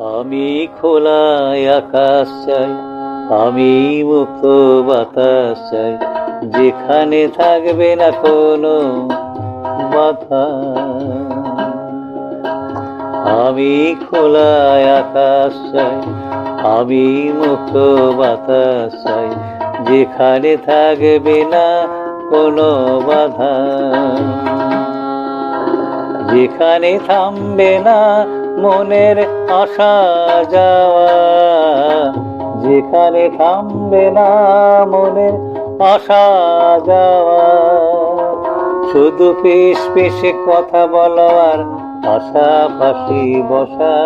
আমি খোলায় আকাশ চাই, আমি মুক্ত বাতাস চাই। যেখানে থাকবে না কোনো বাধা। আমি খোলায় আকাশ চাই, আমি মুক্ত বাতাস চাই। যেখানে থাকবে না কোনো বাধা। যেখানে থামবে না মনের আসা যাওয়া, যেখানে থামবে না মনের আসা যাওয়া। শুধু পেশ পেশে কথা বলার পাশাপাশি বসা।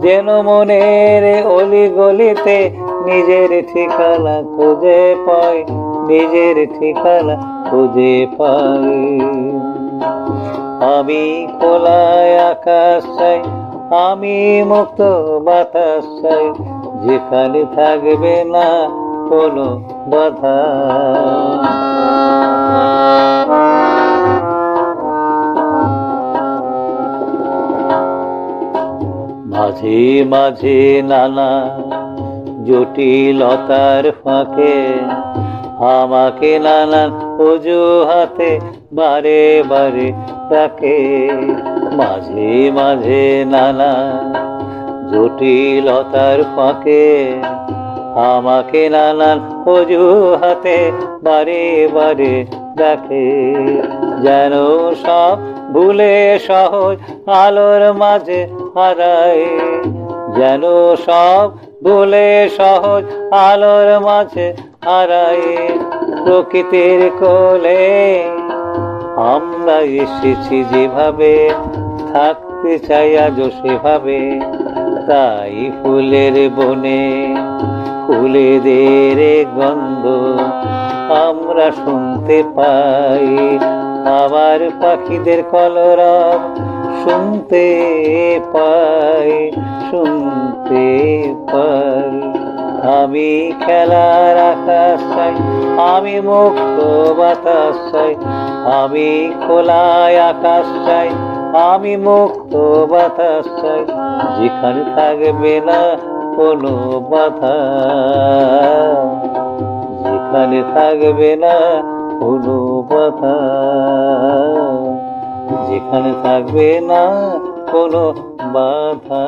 যেন মনের অলি গলিতে নিজের ঠিকানা খুঁজে পাই, নিজের ঠিকানা খুঁজে পাই। আমি খোলায় আকাশ চাই আমি মুক্ত বাতাস চাই যেখানে থাকবে না কোনো বাধা। মাঝে মাঝে নানা জটিলতার ফাঁকে আমাকে নানান অজুহাতে বারে বারে তাকে মাঝে মাঝে নানা জটিলতার ফাঁকে আমাকে নানান অজুহাতে বারে বারে দেখে। যেন সব ভুলে সহজ আলোর মাঝে হারায়। যেন সব ভুলে সহজ আলোর মাঝে হারায়। প্রকৃতির কোলে আমরা এসেছি যেভাবে, থাকতে চাই আজও সেভাবে। তাই ফুলের বনে, ফুলেদের গন্ধ আমরা শুনতে পাই। আবার পাখিদের কলরব শুনতে পাই শুনতে পাই। আমি খেলার আকাশ চাই আমি মুক্ত বাতাস চাই আমি খোলায় আকাশ চাই আমি মুক্ত বাতাস চাই যেখানে থাকবে না কোনো বাধা, যেখানে থাকবে না কোনো বাধা, যেখানে থাকবে না কোনো বাধা।